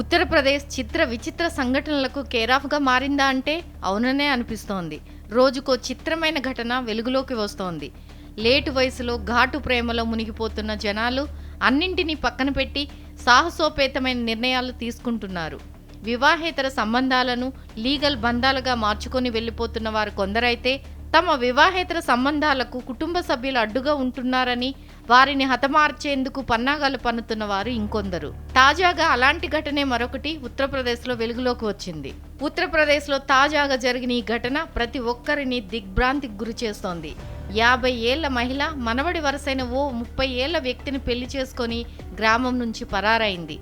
ఉత్తరప్రదేశ్ చిత్ర విచిత్ర సంఘటనలకు కేరాఫ్గా మారిందా అంటే అవుననే అనిపిస్తోంది. రోజుకో చిత్రమైన ఘటన వెలుగులోకి వస్తోంది. లేటు వయసులో ఘాటు ప్రేమలో మునిగిపోతున్న జనాలు అన్నింటినీ పక్కన పెట్టి సాహసోపేతమైన నిర్ణయాలు తీసుకుంటున్నారు. వివాహేతర సంబంధాలను లీగల్ బంధాలుగా మార్చుకొని వెళ్ళిపోతున్న వారు కొందరైతే తమ వివాహేతర సంబంధాలకు కుటుంబ సభ్యులు అడ్డుగా ఉంటున్నారని వారిని హతమార్చేందుకు పన్నాగాలు పన్నుతున్న వారు ఇంకొందరు. తాజాగా అలాంటి ఘటనే మరొకటి ఉత్తరప్రదేశ్లో వెలుగులోకి వచ్చింది. ఉత్తరప్రదేశ్లో తాజాగా జరిగిన ఈ ఘటన ప్రతి ఒక్కరిని దిగ్భ్రాంతికి గురి చేస్తోంది. యాభై ఏళ్ళ మహిళ మనవడి వరసైన ఓ ముప్పై ఏళ్ళ వ్యక్తిని పెళ్ళి చేసుకొని గ్రామం నుంచి పరారైంది.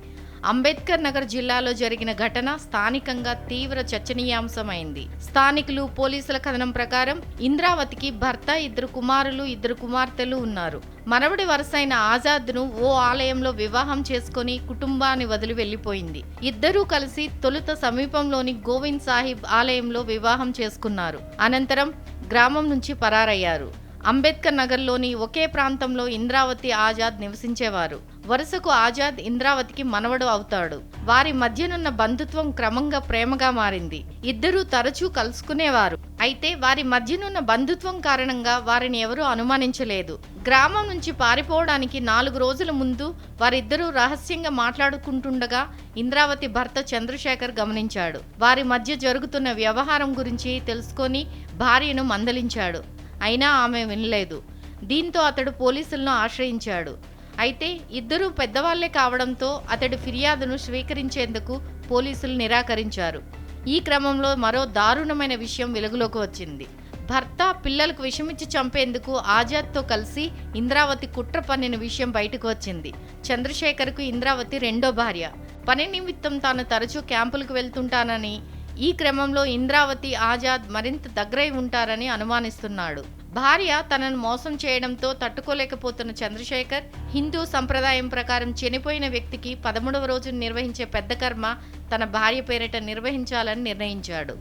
అంబేద్కర్ నగర్ జిల్లాలో జరిగిన ఘటన స్థానికంగా తీవ్ర చర్చనీయాంశమైంది. స్థానికులు పోలీసుల కథనం ప్రకారం ఇంద్రావతికి భర్త ఇద్దరు కుమారులు ఇద్దరు కుమార్తెలు ఉన్నారు. మనవడి వరసైన ఆజాద్ను ఓ ఆలయంలో వివాహం చేసుకొని కుటుంబాన్ని వదిలి వెళ్ళిపోయింది ఇద్దరూ కలిసి తొలుత సమీపంలోని గోవింద్ సాహిబ్ ఆలయంలో వివాహం చేసుకున్నారు. అనంతరం గ్రామం నుంచి పరారయ్యారు. అంబేద్కర్ నగర్లోని ఒకే ప్రాంతంలో ఇంద్రావతి ఆజాద్ నివసించేవారు. వరుసకు ఆజాద్ ఇంద్రావతికి మనవడు అవుతాడు. వారి మధ్యనున్న బంధుత్వం క్రమంగా ప్రేమగా మారింది. ఇద్దరూ తరచూ కలుసుకునేవారు. అయితే వారి మధ్యనున్న బంధుత్వం కారణంగా వారిని ఎవరూ అనుమానించలేదు. గ్రామం నుంచి పారిపోవడానికి నాలుగు రోజుల ముందు వారిద్దరూ రహస్యంగా మాట్లాడుకుంటుండగా ఇంద్రావతి భర్త చంద్రశేఖర్ గమనించాడు. వారి మధ్య జరుగుతున్న వ్యవహారం గురించి తెలుసుకొని భార్యను మందలించాడు. అయినా ఆమె వినలేదు. దీంతో అతడు పోలీసులను ఆశ్రయించాడు. అయితే ఇద్దరూ పెద్దవాళ్ళే కావడంతో అతడి ఫిర్యాదును స్వీకరించేందుకు పోలీసులు నిరాకరించారు. ఈ క్రమంలో మరో దారుణమైన విషయం వెలుగులోకి వచ్చింది. భర్త పిల్లలకు విషమిచ్చి చంపేందుకు ఆజాద్తో కలిసి ఇంద్రావతి కుట్ర పన్నిన విషయం బయటకు వచ్చింది. చంద్రశేఖర్కు ఇంద్రావతి రెండో భార్య. పని నిమిత్తం తాను తరచూ క్యాంపులకు వెళ్తుంటానని ఈ క్రమంలో ఇంద్రావతి ఆజాద్ మరింత దగ్గరై ఉంటారని అనుమానిస్తున్నాడు. భార్య తనను మోసం చేయడంతో తట్టుకోలేకపోతున్న చంద్రశేఖర్ హిందూ సంప్రదాయం ప్రకారం చనిపోయిన వ్యక్తికి పదమూడవ రోజు నిర్వహించే పెద్ద కర్మ తన భార్య పేరిట నిర్వహించాలని నిర్ణయించాడు.